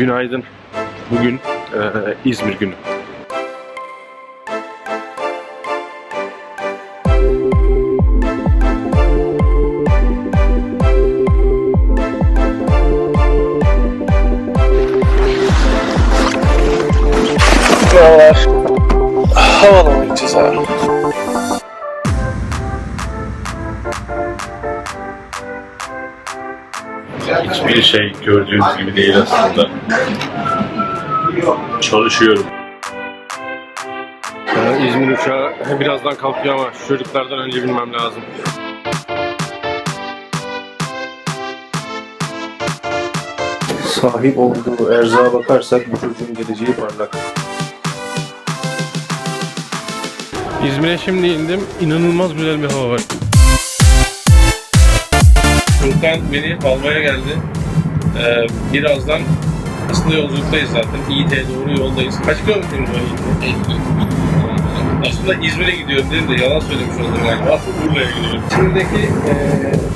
Günaydın. Bugün e, İzmir günü. Gideceğiz abi. Hiçbir şey gördüğünüz gibi değil aslında. Çalışıyorum. Ee, İzmir uçağı birazdan kalkıyor ama şu çocuklardan önce bilmem lazım. Sahip olduğu erzağa bakarsak bu çocuğun geleceği parlak. İzmir'e şimdi indim. İnanılmaz güzel bir hava var. Furkan beni almaya geldi. Ee, birazdan aslında yolculuktayız zaten. İİT'ye doğru yoldayız. Kaç var İİT'e? Aslında İzmir'e gidiyorum dedim de yalan söylemiş oldum galiba. Aslında Urla'ya gidiyorum. İzmir'deki e,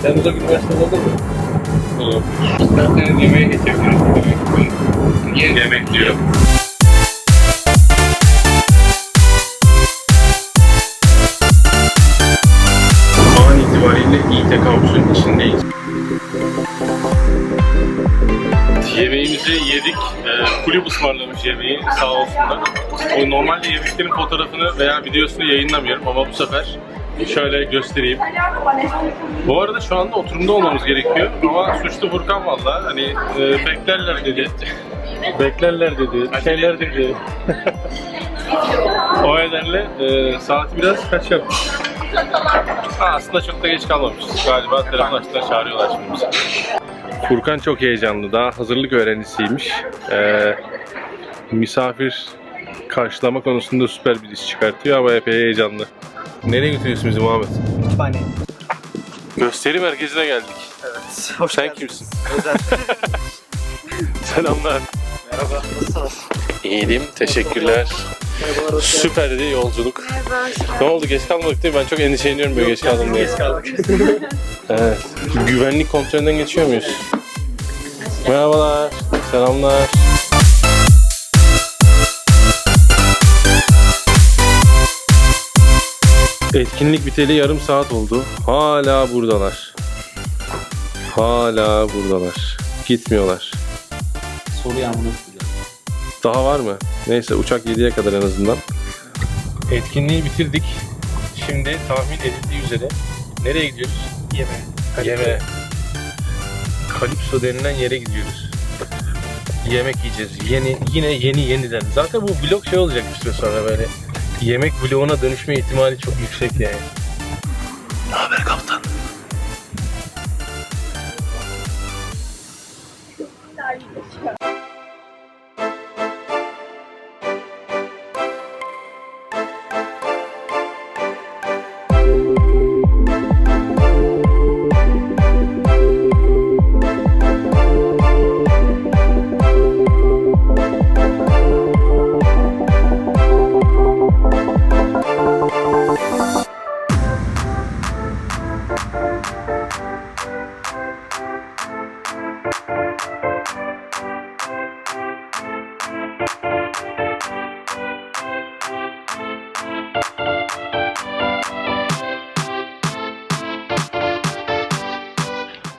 sen uzak üniversite oldu mu? Olur. Ben de yemeğe geçebilirim. Yemek diyor. Yemeğimizi yedik. Ee, kulüp ısmarlamış yemeği sağ olsunlar. O normalde yemeklerin fotoğrafını veya videosunu yayınlamıyorum ama bu sefer şöyle göstereyim. Bu arada şu anda oturumda olmamız gerekiyor ama suçlu Furkan valla. Hani e, beklerler dedi. Beklerler dedi. Bir şeyler dedi. o nedenle e, saati biraz kaç yaptık? Ha, aslında çok da geç kalmamışız. Galiba telefon açtılar çağırıyorlar şimdi. Furkan çok heyecanlı. Daha hazırlık öğrencisiymiş. Ee, misafir karşılama konusunda süper bir iş çıkartıyor ama epey heyecanlı. Nereye götürüyorsun bizi Muhammed? Kütüphane. Gösteri merkezine geldik. Evet. Hoş Sen geldiniz. kimsin? Özel. Selamlar. Merhaba. Nasılsınız? İyiyim, teşekkürler. Merhabalar. Hoş geldiniz. Süperdi yolculuk. Ne oldu geç kalmadık değil mi? Ben çok endişeleniyorum böyle geç kaldım diye. Geç kaldık. Evet. Güvenlik kontrolünden geçiyor muyuz? Merhabalar. Selamlar. Etkinlik biteli yarım saat oldu. Hala buradalar. Hala buradalar. Gitmiyorlar. Soru yanlış. Daha var mı? Neyse uçak 7'ye kadar en azından. Etkinliği bitirdik. Şimdi tahmin edildiği üzere nereye gidiyoruz? Yeme. Yeme. Kalipso denilen yere gidiyoruz. Yemek yiyeceğiz. Yeni yine yeni yeniden. Zaten bu vlog şey olacak bir süre sonra böyle. Yemek vloguna dönüşme ihtimali çok yüksek yani. Ne haber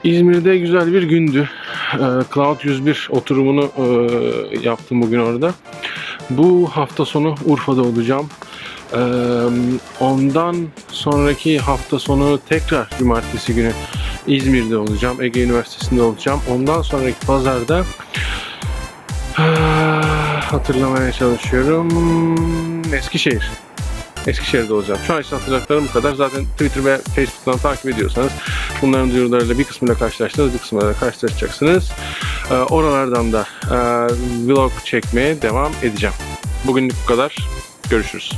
İzmir'de güzel bir gündü. Ee, Cloud 101 oturumunu e, yaptım bugün orada. Bu hafta sonu Urfa'da olacağım. Ee, ondan sonraki hafta sonu tekrar cumartesi günü İzmir'de olacağım. Ege Üniversitesi'nde olacağım. Ondan sonraki pazarda Ah, hatırlamaya çalışıyorum. Eskişehir. Eskişehir'de olacağım. Şu an için hatırlayacaklarım bu kadar. Zaten Twitter ve Facebook'tan takip ediyorsanız bunların duyurularıyla bir kısmıyla karşılaştınız, bir kısmıyla karşılaşacaksınız. Ee, oralardan da e, vlog çekmeye devam edeceğim. Bugünlük bu kadar. Görüşürüz.